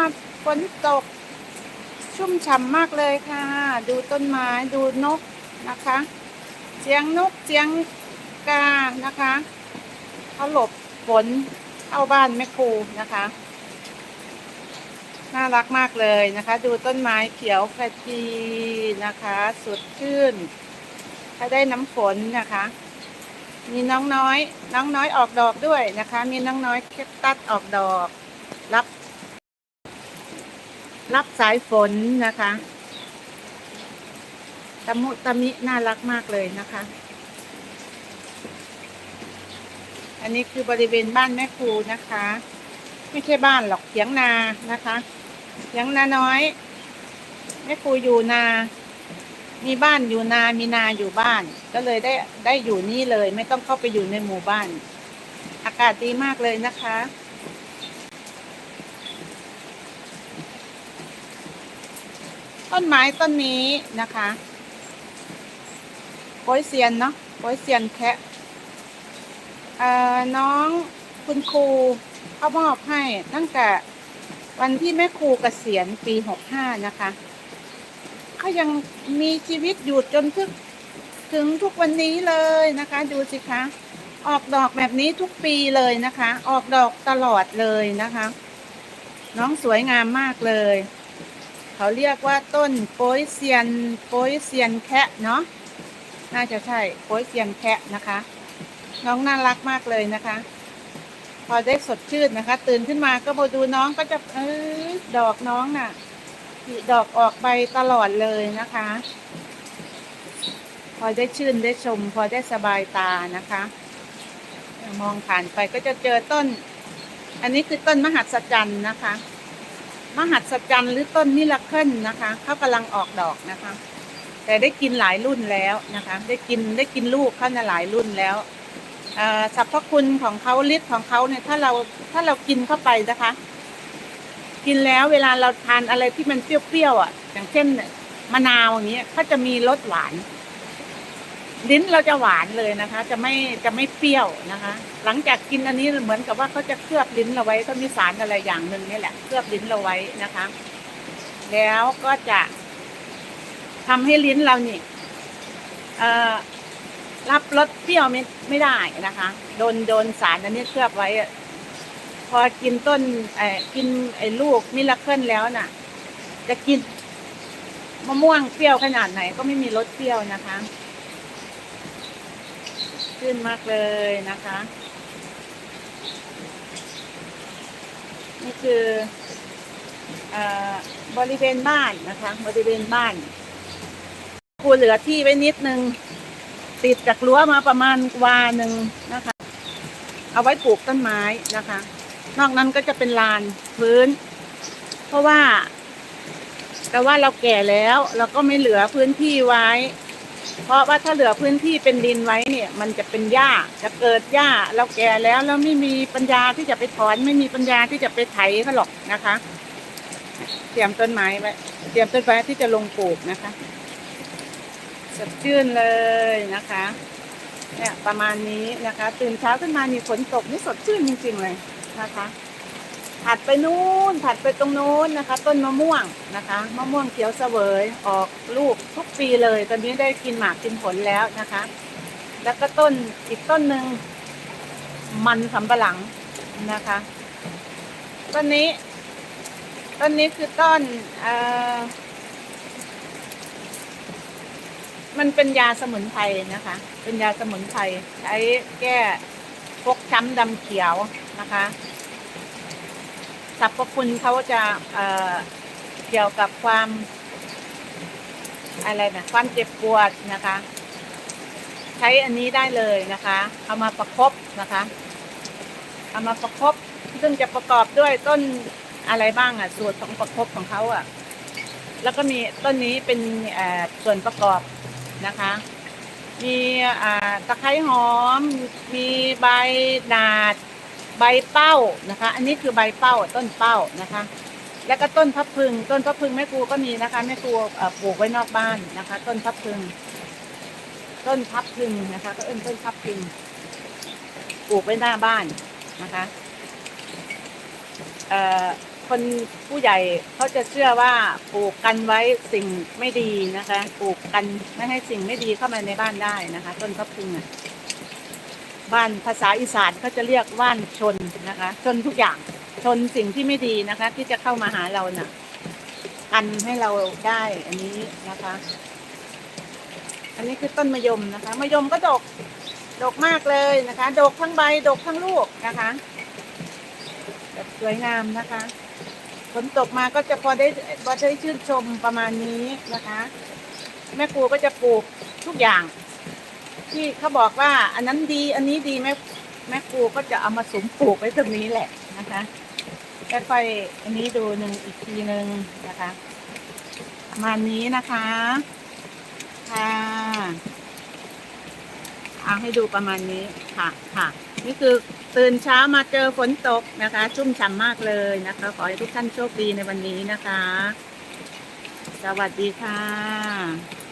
มาฝนตก ชุ่มฉ่ำมากเลยค่ะ ดูต้นไม้ดูนกนะคะเสียงนกเสียงกานะคะเขาหลบฝนเข้าบ้านแม่ครูนะคะ น่ารักมากเลยนะคะ ดูต้นไม้เขียวขจีนะคะ สดชื่นถ้าได้น้ำฝนนะคะ มีน้องน้อย น้องน้อยออกดอกด้วยนะคะ มีน้องน้อยเคปตัสออกดอก รับ รับสายฝนนะคะตะมุตะมิน่ารักมากเลยนะคะ อันนี้คือบริเวณบ้านแม่ครูนะคะ ไม่ใช่บ้านหรอกเถียงนานะคะเถียงนาน้อย แม่ครูอยู่นา มีบ้านอยู่นา มีนาอยู่บ้าน ก็เลยได้ได้อยู่นี่เลย ไม่ต้องเข้าไปอยู่ในหมู่บ้าน อากาศดีมากเลยนะคะ ต้นไม้ต้นนี้นะคะโปยเซียนเนาะโปยเซียนแคะเอ่อน้องคุณครูเขามอบให้ตั้งแต่วันที่แม่ครูเกษียณปีหกห้านะคะเขายังมีชีวิตอยู่จนถึงถึงทุกวันนี้เลยนะคะ ดูสิคะ ออกดอกแบบนี้ทุกปีเลยนะคะ ออกดอกตลอดเลยนะคะ น้องสวยงามมากเลย เขาเรียกว่าต้นโป้ยเซียนโป้ยเซียนแคะเนาะน่าจะใช่โป้ยเซียนแคะนะคะ น้องน่ารักมากเลยนะคะ พอได้สดชื่นนะคะ ตื่นขึ้นมาก็มาดูน้องก็จะเออดอกน้องน่ะดอกออกใบตลอดเลยนะคะ พอได้ชื่นได้ชม พอได้สบายตานะคะ มองผ่านไปก็จะเจอต้น อันนี้คือต้นมหัศจรรย์นะคะ มหัศจรรย์หรือต้นมิลาเคิลนะคะเขากำลังออกดอกนะคะ แต่ได้กินหลายรุ่นแล้วนะคะ ได้กินได้กินลูกเขาในหลายรุ่นแล้วอ่อสรรพคุณของเขาฤทธิ์ของเขาเนี่ยถ้าเราถ้าเรากินเข้าไปนะคะ กินแล้วเวลาเราทานอะไรที่มันเปรี้ยวๆอะ อย่างเช่นมะนาวอย่างเงี้ยเขาจะมีรสหวาน ลิ้นเราจะหวานเลยนะคะ จะไม่จะไม่เปรี้ยวนะคะ หลังจากกินอันนี้เหมือนกับว่าเขาจะเคลือบลิ้นเราไว้เขามีสารอะไรอย่างหนึ่งนี่แหละเคลือบลิ้นเราไว้นะคะ แล้วก็จะทำให้ลิ้นเรานี่เอ่อรับรสเปรี้ยวไม่ไม่ได้นะคะ โดนโดนสารอันนี้เคลือบไว้ พอกินต้นไอ้กินไอ้ลูกมิลเคิลแล้วน่ะ จะกินมะม่วงเปรี้ยวขนาดไหนก็ไม่มีรสเปรี้ยวนะคะ ขึ้นมากเลยนะคะ นี่คืออบริเวณบ้านนะคะ บริเวณบ้านครูเหลือที่ไว้นิดนึง ติดจากรั้วมาประมาณวาหนึ่งนะคะ เอาไว้ปลูกต้นไม้นะคะ นอกนั้นก็จะเป็นลานพื้น เพราะว่า แต่ว่าเราแก่แล้ว เราก็ไม่เหลือพื้นที่ไว้ เพราะว่าถ้าเหลือพื้นที่เป็นดินไว้เนี่ย มันจะเป็นหญ้าจะเกิดหญ้าเราแก่แล้วแล้วไม่มีปัญญาที่จะไปถอนไม่มีปัญญาที่จะไปไถเขาหรอกนะคะ เตรียมต้นไม้ไว้เตรียมต้นไม้ที่จะลงปลูกนะคะสดชื่นเลยนะคะเนี่ยประมาณนี้นะคะ ตื่นเช้าขึ้นมานี่ฝนตกนี่สดชื่นจริงๆเลยนะคะ ถัดไปนู้นถัดไปตรงนู้นนะคะ ต้นมะม่วงนะคะมะม่วงเขียวเสวยออกลูกทุกปีเลย ตอนนี้ได้กินหมากกินผลแล้วนะคะ แล้วก็ต้นอีกต้นหนึ่งมันสำปะหลังนะคะต้นนี้ต้นนี้คือต้นเอ่อมันเป็นยาสมุนไพรนะคะ เป็นยาสมุนไพรใช้แก้ฟกช้ำดำเขียวนะคะ สรรพคุณเขาจะเอ่อเกี่ยวกับความ อะไรนะความเจ็บปวดนะคะ ใช้อันนี้ได้เลยนะคะ เอามาประคบนะคะเอามาประคบซึ่งจะประกอบด้วยต้นอะไรบ้างอะส่วนของประคบของเขาอะ แล้วก็มีต้นนี้เป็นส่วนประกอบนะคะ มีตะไคร้หอม มีใบดาด ใบเป้านะคะ อันนี้คือใบเป้าต้นเป้านะคะ แล้วก็ต้นพับพึง ต้นพับพึงแม่ครูก็มีนะคะแม่ครูปลูกไว้นอกบ้านนะคะ ต้นพับพึง ต้นพับพึงนะคะ ก็เอิ้นต้นพับพึงปลูกไว้หน้าบ้านนะคะเอ่อคนผู้ใหญ่เขาจะเชื่อว่าปลูกกันไว้สิ่งไม่ดีนะคะ ปลูกกันไม่ให้สิ่งไม่ดีเข้ามาในบ้านได้นะคะ ต้นพระพึงอะ บ้านภาษาอีสานเขาจะเรียกว่านชนนะคะ ชนทุกอย่างชนสิ่งที่ไม่ดีนะคะ ที่จะเข้ามาหาเราน่ะกันให้เราได้อันนี้นะคะ อันนี้คือต้นมะยมนะคะมะยมก็ดกดกมากเลยนะคะ ดกทั้งใบดกทั้งลูกนะคะแบบสวยงามนะคะฝนตกมาก็จะพอได้พอได้ชื่นชมประมาณนี้นะคะ แม่ครูก็จะปลูกทุกอย่าง ที่เขาบอกว่า อันนั้นดีอันนี้ดีแม่แม่ครูก็จะเอามาสมปลูกไว้ตรงนี้แหละนะคะค่อยอันนี้ดูหนึ่งอีกทีหนึ่งนะคะประมาณนี้นะคะค่ะเอาให้ดูประมาณนี้ค่ะค่ะ นี่คือตื่นเช้ามาเจอฝนตกนะคะ ชุ่มฉ่ำมากเลยนะคะ ขอให้ทุกท่านโชคดีในวันนี้นะคะ สวัสดีค่ะ